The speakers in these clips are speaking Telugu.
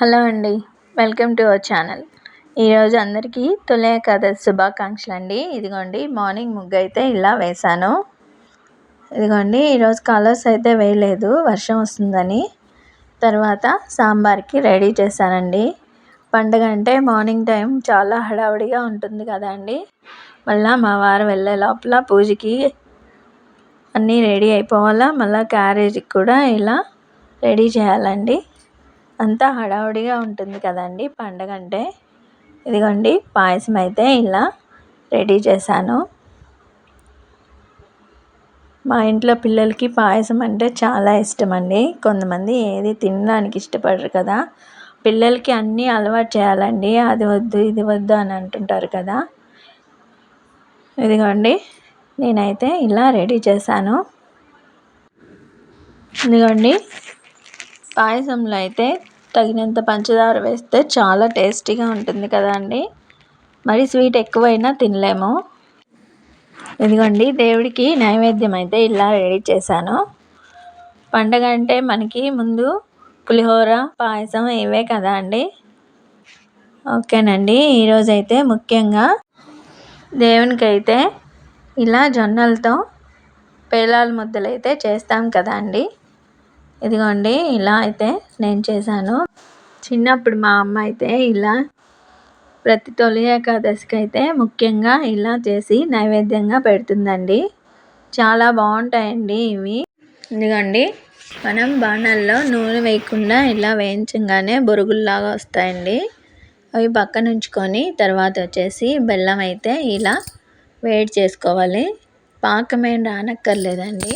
హలో అండి వెల్కమ్ టు అవర్ ఛానల్. ఈరోజు అందరికీ తొలి ఏకాదశి శుభాకాంక్షలు అండి ఇదిగోండి మార్నింగ్ ముగ్గు అయితే ఇలా వేశాను. ఇదిగోండి ఈరోజు కలర్స్ అయితే వేయలేదు వర్షం వస్తుందని. తర్వాత సాంబార్కి రెడీ చేశానండి. పండుగ అంటే మార్నింగ్ టైం చాలా హడావుడిగా ఉంటుంది కదండి మళ్ళీ మా వారు వెళ్ళే లోపల పూజకి అన్నీ రెడీ అయిపోవాలా మళ్ళీ క్యారేజీకి కూడా ఇలా రెడీ చేయాలండి. అంతా హడావుడిగా ఉంటుంది కదండి పండగ అంటే ఇదిగోండి పాయసం అయితే ఇలా రెడీ చేశాను. మా ఇంట్లో పిల్లలకి పాయసం అంటే చాలా ఇష్టం అండి కొంతమంది ఏది తినడానికి ఇష్టపడరు కదా. పిల్లలకి అన్నీ అలవాటు చేయాలండి. అది వద్దు ఇది వద్దు అని అంటుంటారు కదా. ఇదిగోండి నేనైతే ఇలా రెడీ చేశాను. ఇదిగోండి పాయసంలో అయితే తగినంత పంచదార వేస్తే చాలా టేస్టీగా ఉంటుంది కదా అండి? మరి స్వీట్ ఎక్కువైనా తినలేము. ఇదిగోండి దేవుడికి నైవేద్యం అయితే ఇలా రెడీ చేశాను. పండగ అంటే మనకి ముందు పులిహోర పాయసం ఇవే కదా అండి? ఓకేనండి ఈరోజైతే ముఖ్యంగా దేవునికి అయితే ఇలా జొన్నలతో పేలాల ముద్దలు అయితే చేస్తాం కదా అండి? ఇదిగోండి ఇలా అయితే నేను చేశాను. చిన్నప్పుడు మా అమ్మ అయితే ఇలా ప్రతి తొలి ఏకాదశికి అయితే ముఖ్యంగా ఇలా చేసి నైవేద్యంగా పెడుతుందండి. చాలా బాగుంటాయండి ఇవి. ఇదిగోండి మనం బాణాల్లో నూనె వేయకుండా ఇలా వేయించగానే బొరుగుల్లాగా వస్తాయండి. అవి పక్కన ఉంచుకొని తర్వాత వచ్చేసి బెల్లం అయితే ఇలా వేడి చేసుకోవాలి. పాకమేం రానక్కర్లేదండి.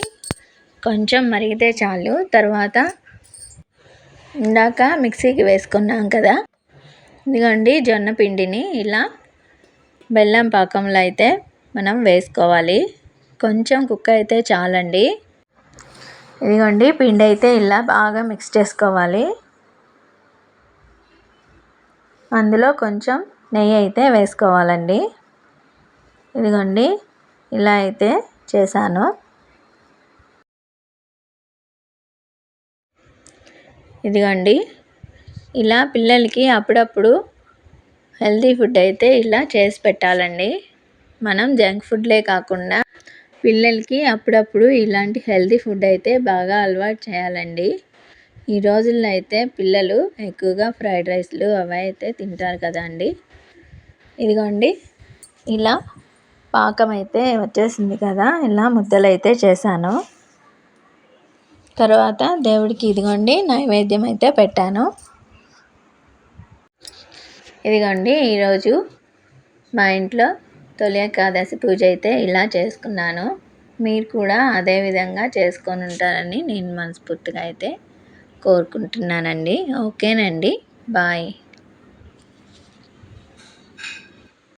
కొంచెం మరిగితే చాలు. తర్వాత ఇందాక మిక్సీకి వేసుకున్నాం కదా. ఇదిగోండి జొన్న పిండిని ఇలా బెల్లం పాకంలో అయితే మనం వేసుకోవాలి. కొంచెం కుక్క అయితే చాలండి. ఇదిగోండి పిండి అయితే ఇలా బాగా మిక్స్ చేసుకోవాలి. అందులో కొంచెం నెయ్యి అయితే వేసుకోవాలండి. ఇదిగోండి ఇలా అయితే చేశాను. ఇదిగోండి. ఇలా పిల్లలకి అప్పుడప్పుడు హెల్తీ ఫుడ్ అయితే ఇలా చేసి పెట్టాలండి. మనం జంక్ ఫుడ్లే కాకుండా పిల్లలకి అప్పుడప్పుడు ఇలాంటి హెల్తీ ఫుడ్ అయితే బాగా అలవాటు చేయాలండి. ఈ రోజుల్లో అయితే పిల్లలు ఎక్కువగా ఫ్రైడ్ రైస్లు అవి అయితే తింటారు కదా అండి. ఇదిగోండి. ఇలా పాకం అయితే వచ్చేసింది కదా ఇలా ముద్దలు అయితే చేశాను. తర్వాత దేవుడికి ఇదిగోండి నైవేద్యం అయితే పెట్టాను. ఇదిగోండి ఈరోజు మా ఇంట్లో తొలి ఏకాదశి పూజ అయితే ఇలా చేసుకున్నాను. మీరు కూడా అదే విధంగా చేసుకొని ఉంటారని నేను మనస్ఫూర్తిగా అయితే కోరుకుంటున్నానండి. ఓకేనండి. బాయ్.